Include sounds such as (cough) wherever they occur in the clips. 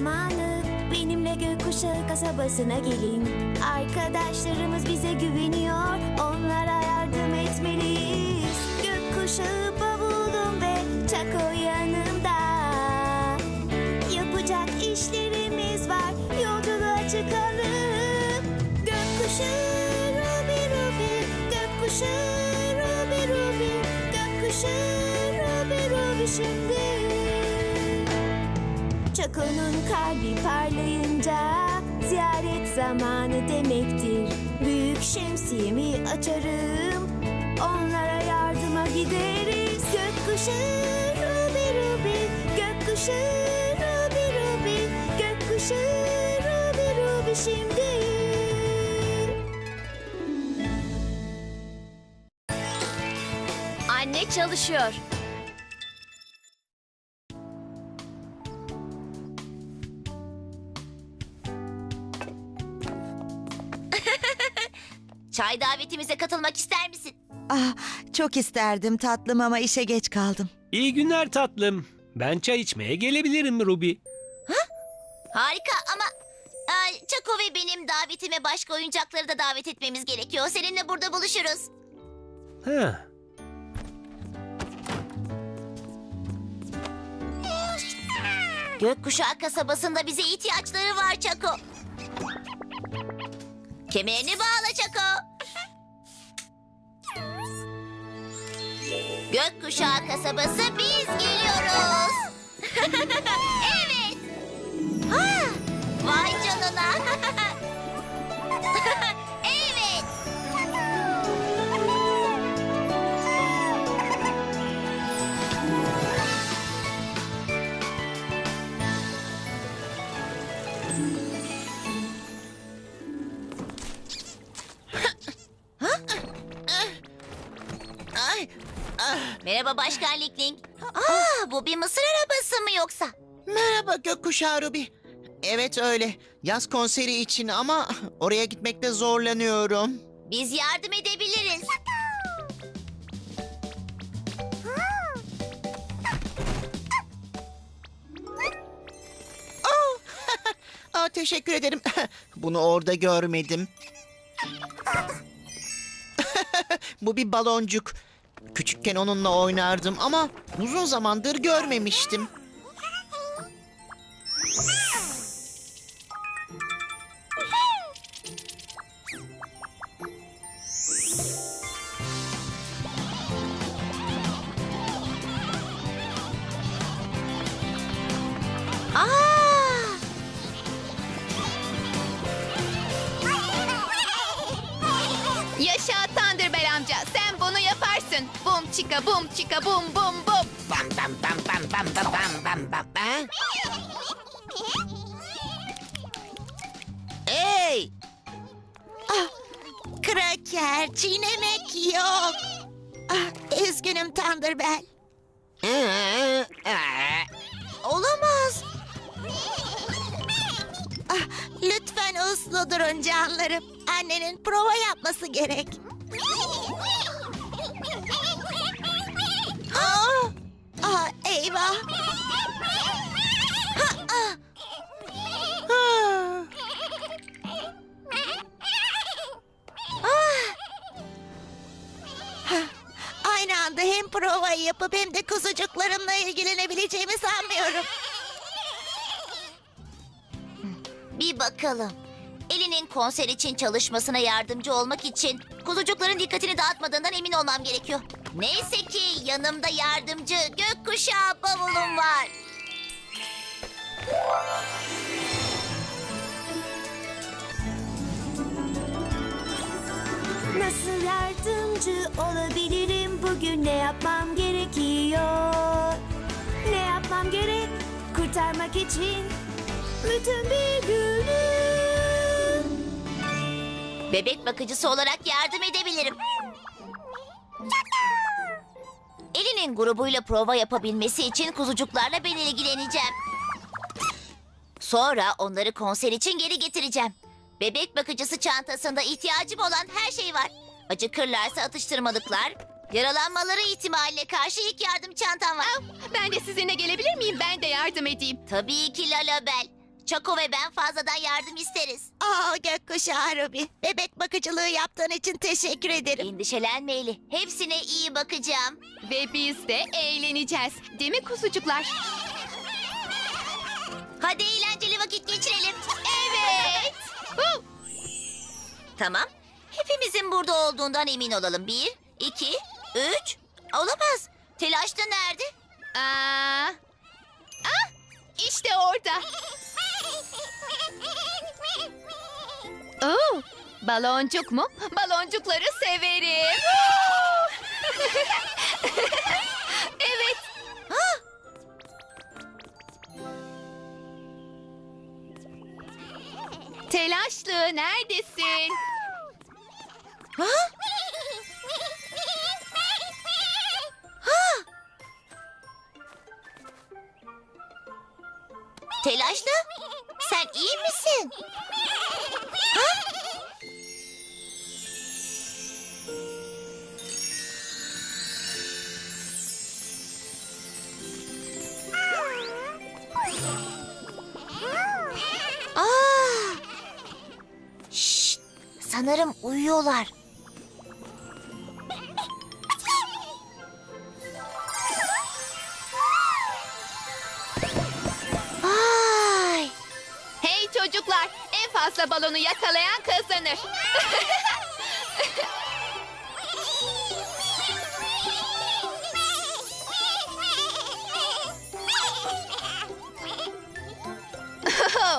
zamanı. Benimle gökkuşağı kasabasına gelin. Arkadaşlarımız bize güveniyor. Onlara yardım etmeliyiz. Gökkuşağı bavulum ve Çako yanımda. Yapacak işlerimiz var. Yolculuğa çıkalım. Gökkuşağı Ruby Ruby. Gökkuşağı Çako'nun kalbi parlayınca ziyaret zamanı demektir. Büyük şemsiyemi açarım, onlara yardıma gideriz. Gökkuşağı Ruby Ruby, gökkuşağı Ruby Ruby, gökkuşağı Ruby Ruby şimdi. Anne çalışıyor. Çay davetimize katılmak ister misin? Ah, çok isterdim tatlım ama işe geç kaldım. İyi günler tatlım. Ben çay içmeye gelebilirim Ruby. Harika ama ay, Çako ve benim davetime başka oyuncakları da davet etmemiz gerekiyor. Seninle burada buluşuruz. Ha. Gökkuşağı kasabasında bize ihtiyaçları var Çako. Kemerini bağla Çako. Gökkuşağı kasabası biz geliyoruz. (laughs) evet. Ay, Merhaba Başkan Likling. Aa, bu bir mısır arabası mı yoksa? merhaba gökkuşağı Ruby. Evet öyle. Yaz konseri için ama oraya gitmekte zorlanıyorum. Biz yardım edebiliriz. Aa, (laughs) teşekkür ederim. (laughs) Bunu orada görmedim. (laughs) Bu bir baloncuk. Küçükken onunla oynardım ama uzun zamandır görmemiştim. Çika bum çika bum bum bum. Bam bam bam bam bam bam bam bam bam. Ha? Hey! Kraker, çiğnemek yok. Ah, üzgünüm Thunderbell. Ee, aa. Olamaz. Ah, lütfen uslu durun canlarım. Annenin prova yapması gerek. Eyvah. Ha, ah. Ah. Aynı anda hem provayı yapıp hem de kuzucuklarımla ilgilenebileceğimi sanmıyorum. Bir bakalım. Elinin konser için çalışmasına yardımcı olmak için kuzucukların dikkatini dağıtmadığından emin olmam gerekiyor. Neyse ki yanımda yardımcı gökkuşağı bavulum var. Nasıl yardımcü olabilirim bugün ne yapmam gerekiyor? Ne yapmam gerek kurtarmak için bütün bir günü? Bebek bakıcısı olarak yardım edebilirim. Elinin grubuyla prova yapabilmesi için kuzucuklarla ben ilgileneceğim. Sonra onları konser için geri getireceğim. Bebek bakıcısı çantasında ihtiyacım olan her şey var. Acıkırlarsa atıştırmalıklar, yaralanmaları ihtimaline karşı ilk yardım çantam var. Ben de sizinle gelebilir miyim? Ben de yardım edeyim. Tabii ki Lalabel. Çako ve ben fazladan yardım isteriz. Aa gökkuşağı Ruby. Bebek bakıcılığı yaptığın için teşekkür ederim. Endişelenme Eli. Hepsine iyi bakacağım. Ve biz de eğleneceğiz. Değil mi kuzucuklar? Hadi eğlenceli vakit geçirelim. Evet. Hu! Tamam. Hepimizin burada olduğundan emin olalım. Bir, iki, üç. Olamaz. Telaşlı nerede? Aa. Ah, işte orada. Baloncuk mu? Baloncukları severim. (laughs) evet. Telaşlı neredesin? Telaşlı? Sen iyi misin? Ha? Sanırım uyuyorlar. Ay! Hey çocuklar, en fazla balonu yakalayan kazanır.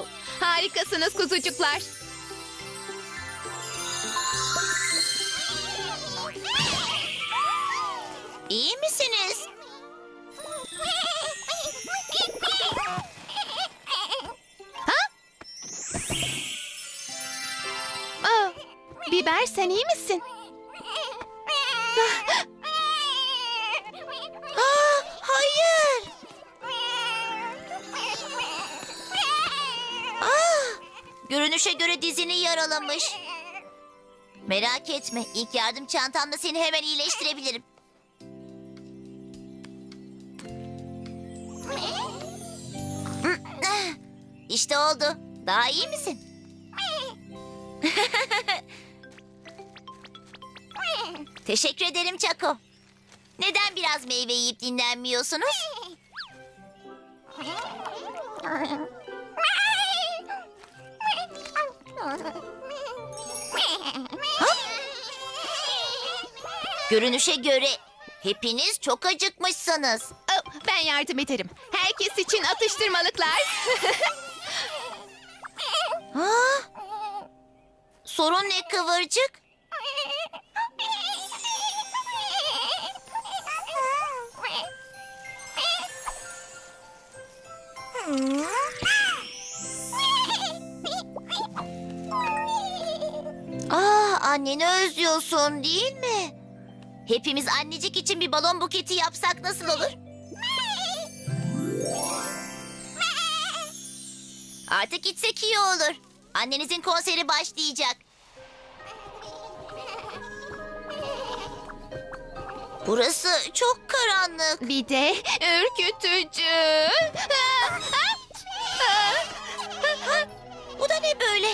(laughs) Harikasınız kuzucuklar. İyi misiniz? Aa, biber sen iyi misin? Aa, hayır. Aa, görünüşe göre dizini yaralamış. Merak etme, ilk yardım çantamda seni hemen iyileştirebilirim. İşte oldu. Daha iyi misin? (laughs) Teşekkür ederim Çako. Neden biraz meyve yiyip dinlenmiyorsunuz? Görünüşe göre hepiniz çok acıkmışsınız. Ben yardım ederim. Herkes için atıştırmalıklar. (laughs) Sorun ne kıvırcık? Aa, anneni özlüyorsun değil mi? Hepimiz annecik için bir balon buketi yapsak nasıl olur? Artık gitsek iyi olur. Annenizin konseri başlayacak. Burası çok karanlık. Bir de ürkütücü. Bu da ne böyle?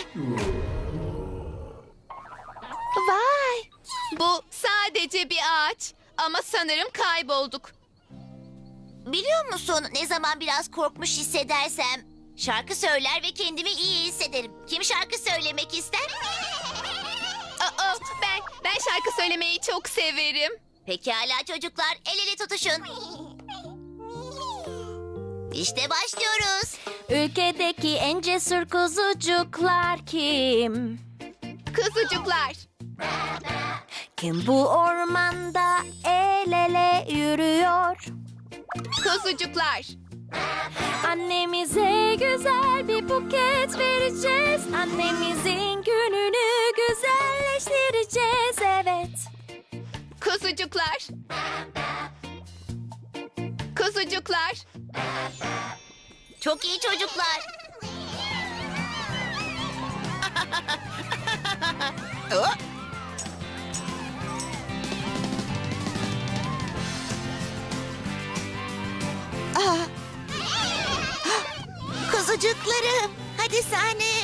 Vay! Bu sadece bir ağaç. Ama sanırım kaybolduk. Biliyor musun ne zaman biraz korkmuş hissedersem şarkı söyler ve kendimi iyi hissederim. Kim şarkı söylemek ister? Aa, ben ben şarkı söylemeyi çok severim. Pekala çocuklar el ele tutuşun. İşte başlıyoruz. Ülkedeki en cesur kuzucuklar kim? Kuzucuklar. Kim bu ormanda el ele yürüyor? Kuzucuklar. Annemize güzel bir buket vereceğiz. Annemizin gününü güzelleştireceğiz evet. Kuzucuklar. Kuzucuklar. Çok iyi çocuklar. Aa, Kuzucuklarım. Hadi sahneye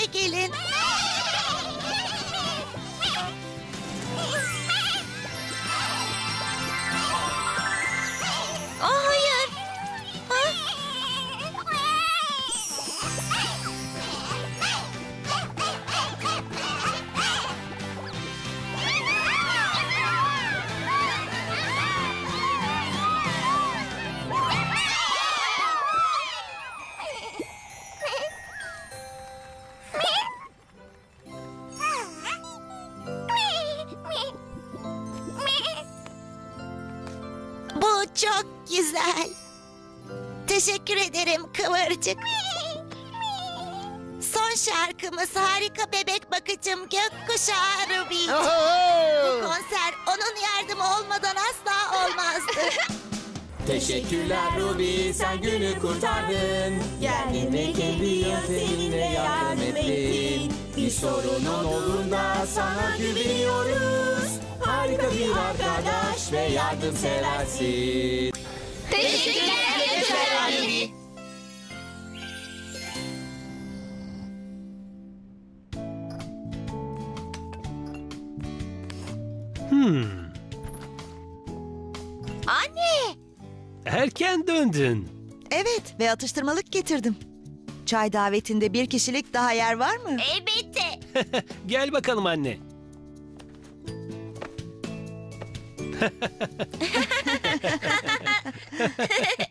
çok güzel. Teşekkür ederim Kıvırcık. Son şarkımız harika bebek bakıcım Gökkuşağı Ruby. Bu konser onun yardımı olmadan asla olmazdı. (laughs) Teşekkürler Ruby sen günü kurtardın Geldin ve kendi yönteminle yardım ettin Bir sorunun olduğunda sana güveniyoruz Harika bir arkadaş ve yardımseversin Teşekkürler Gökkuşağı Ruby. Hmm, Anne. erken döndün. Evet ve atıştırmalık getirdim. Çay davetinde bir kişilik daha yer var mı? Elbette. (laughs) Gel bakalım anne. ハハハハ!